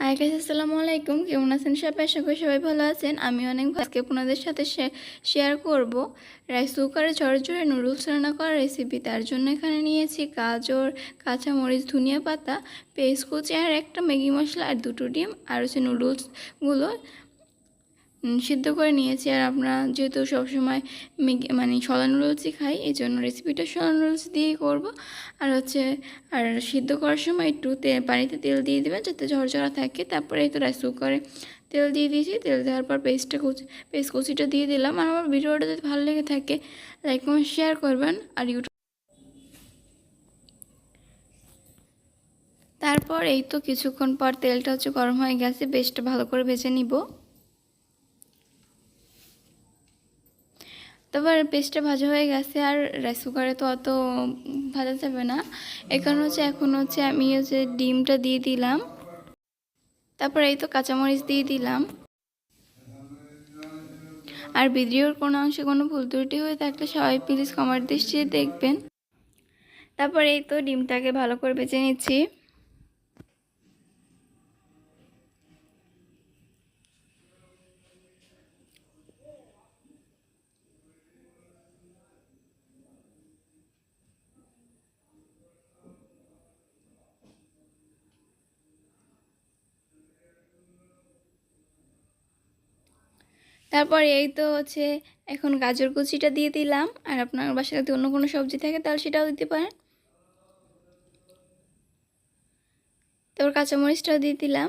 Hi guys, আসসালামু আলাইকুম। কেমন আছেন সবাই? আশা করি সবাই ভালো আছেন। আমি অনেক আজকে আপনাদের সাথে শেয়ার করব রাইস কুকারে ঝরঝরে নুডলস রান্না করার রেসিপি তার জন্য এখানে নিয়েছি গাজর, কাঁচামরিচ, ধনিয়া পাতা, পেস্ট কুচি আর একটা ম্যাগি মশলা আর দুটো ডিম। আর হচ্ছে নুডলসগুলো সিদ্ধ করে নিয়েছি আর আমরা যেহেতু সবসময় মানে সলা নুডলসই খাই, এই জন্য রেসিপিটা সলা নুডলস দিয়েই করব। আর হচ্ছে, আর সিদ্ধ করার সময় একটু তেল পানিতে তেল দিয়ে দেবেন যাতে ঝরঝরা থাকে। তারপরে তো রাইস কুকারে তেল দিয়ে দিয়েছি। তেল দেওয়ার পর পেস্টটা কুচি পেস্ট কুচিটা দিয়ে দিলাম। আর আমার ভিডিওটা যদি ভালো লেগে থাকে লাইক কমেন্ট শেয়ার করবেন। আর ইউটিউব তারপর এই তো কিছুক্ষণ পর তেলটা হচ্ছে গরম হয়ে গেছে। বেশটা ভালো করে ভেজে নিব। তারপর পেস্টটা ভাজা হয়ে গেছে আর রাইস কুকারে তো অত ভাজা যাবে না। কারণে হচ্ছে এখন হচ্ছে আমি হচ্ছে ডিমটা দিয়ে দিলাম, তারপর এই তো কাঁচামরিচ দিয়ে দিলাম। আর ভিডিওর কোনো অংশে কোনো ভুল ত্রুটি হয়ে থাকলে সবাই প্লিজ কমার দৃষ্টিতে দেখবেন। তারপর এই তো ডিমটাকে ভালো করে বেছে নিচ্ছি। তারপর এই তো হচ্ছে এখন গাজর কুচিটা দিয়ে দিলাম। আর আপনার বাসায় যদি অন্য কোনো সবজি থাকে তাহলে সেটাও দিতে পারেন। তারপর কাঁচামরিচটাও দিয়ে দিলাম।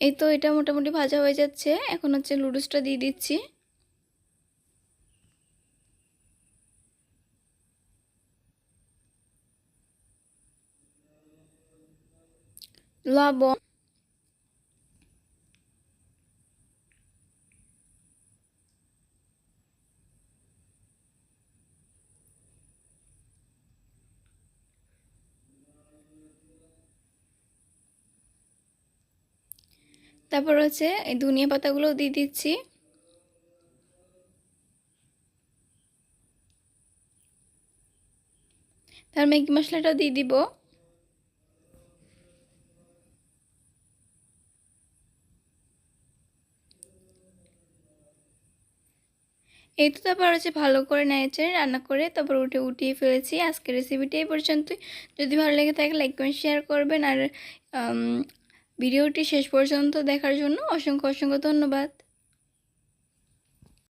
এই তো এটা মোটামুটি ভাজা হয়ে যাচ্ছে। এখন হচ্ছে লুডুসটা দিয়ে দিচ্ছি। লবণ তারপর হচ্ছে এই ধনিয়া পাতাগুলো দিয়ে দিচ্ছি। তার ম্যাগি মশলাটাও দিয়ে দিব। এই তো তারপর হচ্ছে ভালো করে নেড়েছে রান্না করে তারপর উঠে উঠিয়ে ফেলেছি। আজকের রেসিপিটা এই পর্যন্তই। যদি ভালো লেগে থাকে লাইক কমেন্ট শেয়ার করবেন। আর ভিডিওটি শেষ পর্যন্ত দেখার জন্য অসংখ্য অসংখ্য ধন্যবাদ।